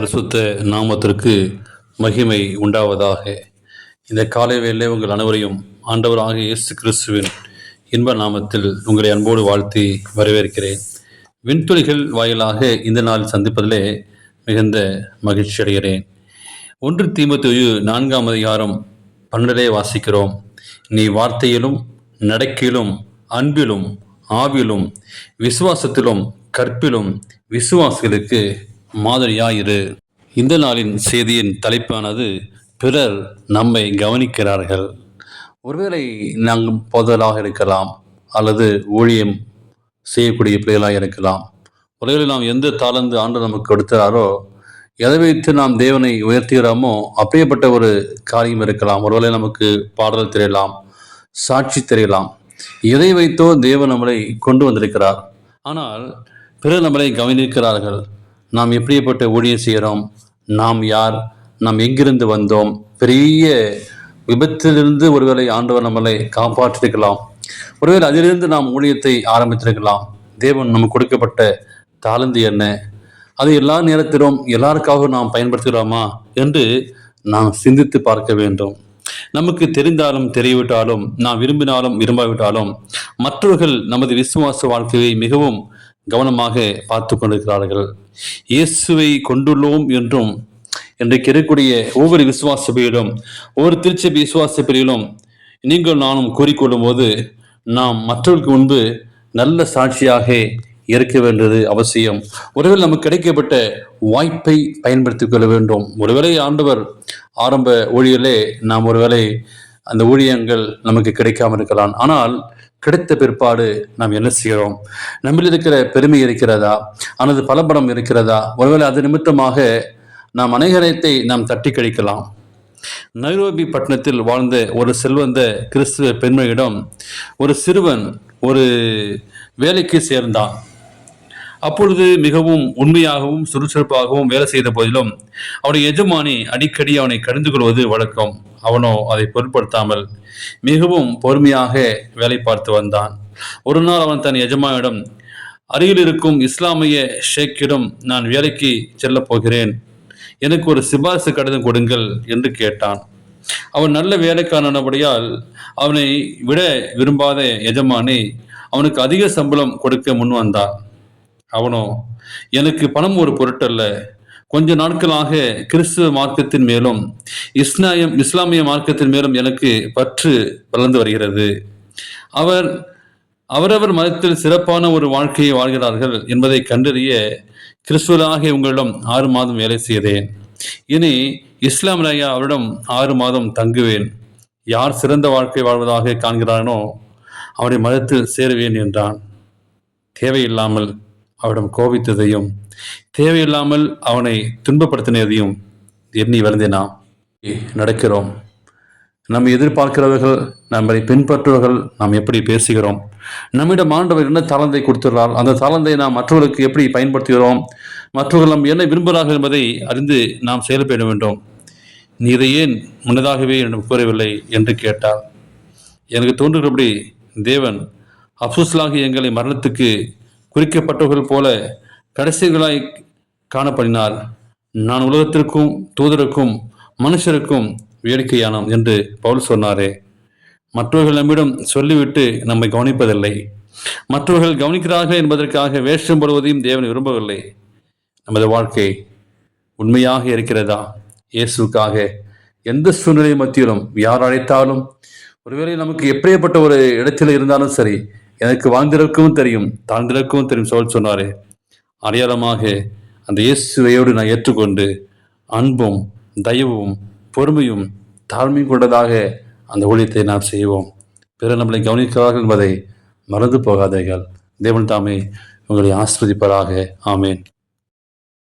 பரிசுத்த நாமத்திற்கு மகிமை உண்டாவதாக. இந்த காலைவேளை உங்கள் அனைவரையும் ஆண்டவராக இயேசு கிறிஸ்துவின் இன்ப நாமத்தில் உங்களை அன்போடு வாழ்த்தி வரவேற்கிறேன். விண்துளிகள் வாயிலாக இந்த நாள் சந்திப்பதிலே மிகுந்த மகிழ்ச்சி அடைகிறேன். ஒன்று தீமத்துயு நான்காம் அதிகாரம் பன்னெண்டே வாசிக்கிறோம். நீ வார்த்தையிலும் நடக்கையிலும் அன்பிலும் ஆவிலும் விசுவாசத்திலும் கற்பிலும் விசுவாசிகளுக்கு மாதிரியாயிரு. இந்த நாளின் செய்தியின் தலைப்பானது பிறர் நம்மை கவனிக்கிறார்கள். ஒருவேளை நாங்கள் போதலாக இருக்கலாம் அல்லது ஊழியம் செய்யக்கூடிய பிள்ளைகளாக இருக்கலாம். ஒருவேளை நாம் எந்த தாளந்து ஆண்டு நமக்கு கொடுத்தாரோ எதை வைத்து நாம் தேவனை உயர்த்துகிறோமோ அப்படியேப்பட்ட ஒரு காரியம் இருக்கலாம். ஒருவேளை நமக்கு பாடல் தெரியலாம் சாட்சி தெரியலாம். எதை வைத்தோ தேவன் நம்மளை கொண்டு வந்திருக்கிறார். ஆனால் பிறர் நம்மளை கவனிக்கிறார்கள். நாம் எப்படிப்பட்ட ஊழியம் செய்கிறோம்? நாம் யார்? நாம் எங்கிருந்து வந்தோம்? பெரிய விபத்திலிருந்து ஒருவேளை ஆண்டவர் நம்மளை காப்பாற்றிருக்கலாம். ஒருவேளை அதிலிருந்து நாம் ஊழியத்தை ஆரம்பித்திருக்கலாம். தேவன் நமக்கு கொடுக்கப்பட்ட தாளந்து என்ன? அது எல்லா நேரத்திலும் எல்லாருக்காகவும் நாம் பயன்படுத்துகிறோமா? என்று நாம் சிந்தித்து பார்க்க வேண்டும். நமக்கு தெரிந்தாலும் தெரியவிட்டாலும் நாம் விரும்பினாலும் விரும்பாவிட்டாலும் மற்றவர்கள் நமது விசுவாச வாழ்க்கையை மிகவும் கவனமாக பார்த்து கொண்டிருக்கிறார்கள். இயேசுவை கொண்டுள்ளோம் என்றும் இன்றைக்கு இருக்கக்கூடிய ஒவ்வொரு விசுவாச பிரிவிலும் ஒவ்வொரு திருச்சபை விசுவாச பிரிவிலும் நீங்கள் நானும் கூறிக்கொள்ளும் போது நாம் மற்றவர்களுக்கு முன்பு நல்ல சாட்சியாக இருக்க வேண்டியது அவசியம். ஒருவேளை நமக்கு கிடைக்கப்பட்ட வாய்ப்பை பயன்படுத்திக் கொள்ள வேண்டும். ஒருவேளை ஆண்டவர் ஆரம்ப ஊழியர்களே நாம் ஒருவேளை அந்த ஊழியங்கள் நமக்கு கிடைக்காமல் இருக்கலாம். ஆனால் கிடைத்த பிற்பாடு நாம் என்ன செய்கிறோம்? நம்மில் இருக்கிற பெருமை இருக்கிறதா? அல்லது பலபடம் இருக்கிறதா? ஒருவேளை அது நிமித்தமாக நாம் அநேகரத்தை நாம் தட்டி கழிக்கலாம். நைரோபி பட்டணத்தில் வாழ்ந்த ஒரு செல்வந்த கிறிஸ்துவ பெண்மையிடம் ஒரு சிறுவன் ஒரு வேலைக்கு சேர்ந்தான். அப்பொழுது மிகவும் உண்மையாகவும் சுறுசுறுப்பாகவும் வேலை செய்த போதிலும் அவனுடைய எஜமானி அடிக்கடி அவனை கடிந்து கொள்வது வழக்கம். அவனோ அதை பொருட்படுத்தாமல் மிகவும் பொறுமையாக வேலை பார்த்து வந்தான். ஒரு நாள் அவன் தன் எஜமானிடம் அருகில் இருக்கும் இஸ்லாமிய ஷேக்கிடம் நான் வேலைக்கு செல்லப் போகிறேன். எனக்கு ஒரு சிபாரிசு கடிதம் கொடுங்கள் என்று கேட்டான். அவன் நல்ல வேலைக்காரனபடியால் அவனை விட விரும்பாத எஜமானி அவனுக்கு அதிக சம்பளம் கொடுக்க முன் வந்தான். அவனோ எனக்கு பணம் ஒரு பொருட்டல்ல. கொஞ்ச நாட்களாக கிறிஸ்துவ மார்க்கத்தின் மேலும் இஸ்லாயம் இஸ்லாமிய மார்க்கத்தின் மேலும் எனக்கு பற்று வளர்ந்து வருகிறது. அவர் அவரவர் மதத்தில் சிறப்பான ஒரு வாழ்க்கையை வாழ்கிறார்கள் என்பதை கண்டறிய கிறிஸ்துவராக உங்களிடம் ஆறு மாதம் வேலை செய்தேன். இனி இஸ்லாம் ராயா அவரிடம் ஆறு மாதம் தங்குவேன். யார் சிறந்த வாழ்க்கை வாழ்வதாக காண்கிறானோ அவருடைய மதத்தில் சேருவேன் என்றான். தேவையில்லாமல் அவரிடம் கோபித்ததையும் தேவையில்லாமல் அவனை துன்பப்படுத்தினதையும் எண்ணி வருந்தினா நடக்கிறோம். நம்ம எதிர்பார்க்கிறவர்கள் நம்மை பின்பற்றுவர்கள் நாம் எப்படி பேசுகிறோம்? நம்மிடம் ஆண்டவர் என்ன தாளந்தை கொடுத்துள்ளார்? அந்த தாளந்தை நாம் மற்றவர்களுக்கு எப்படி பயன்படுத்துகிறோம்? மற்றவர்கள் நாம் என்ன விரும்புகிறார்கள் என்பதை அறிந்து நாம் செயல்பட வேண்டும். நீ இதை ஏன் முன்னதாகவே என்னிடம் கூறவில்லை என்று கேட்டார் எனக்கு தோன்றுகிறபடி தேவன் அப்சுஸ்லாகி எங்களை மரணத்துக்கு குறிக்கப்பட்டவர்கள் போல கடைசிகளாய் காணப்படினார் நான் உலகத்திற்கும் தூதருக்கும் மனுஷருக்கும் வேடிக்கையானோம் என்று பவுல் சொன்னாரே. மற்றவர்கள் நம்மிடம் சொல்லிவிட்டு நம்மை கவனிப்பதில்லை. மற்றவர்கள் கவனிக்கிறார்கள் என்பதற்காக வேஷம் போடுவதையும் தேவன் விரும்பவில்லை. நமது வாழ்க்கை உண்மையாக இருக்கிறதா? இயேசுக்காக எந்த சூழ்நிலை மத்தியிலும் யார் அழைத்தாலும் ஒருவேளை நமக்கு எப்படியப்பட்ட ஒரு இடத்தில் இருந்தாலும் சரி எனக்கு வாழ்ந்திருக்கவும் தெரியும் தாழ்ந்திருக்கவும் தெரியும். சொல் சொன்னாரே அடையாளமாக அந்த இயேசுவையோடு நான் ஏற்றுக்கொண்டு அன்பும் தயவும் பொறுமையும் தாழ்மையும் கொண்டதாக அந்த ஊழியத்தை நாம் செய்வோம். பிறர் நம்மளை கவனிக்கிறார்கள் என்பதை மறந்து போகாதீர்கள். தேவன் தாமே உங்களை ஆஸ்வதிப்பதாக ஆமேன்.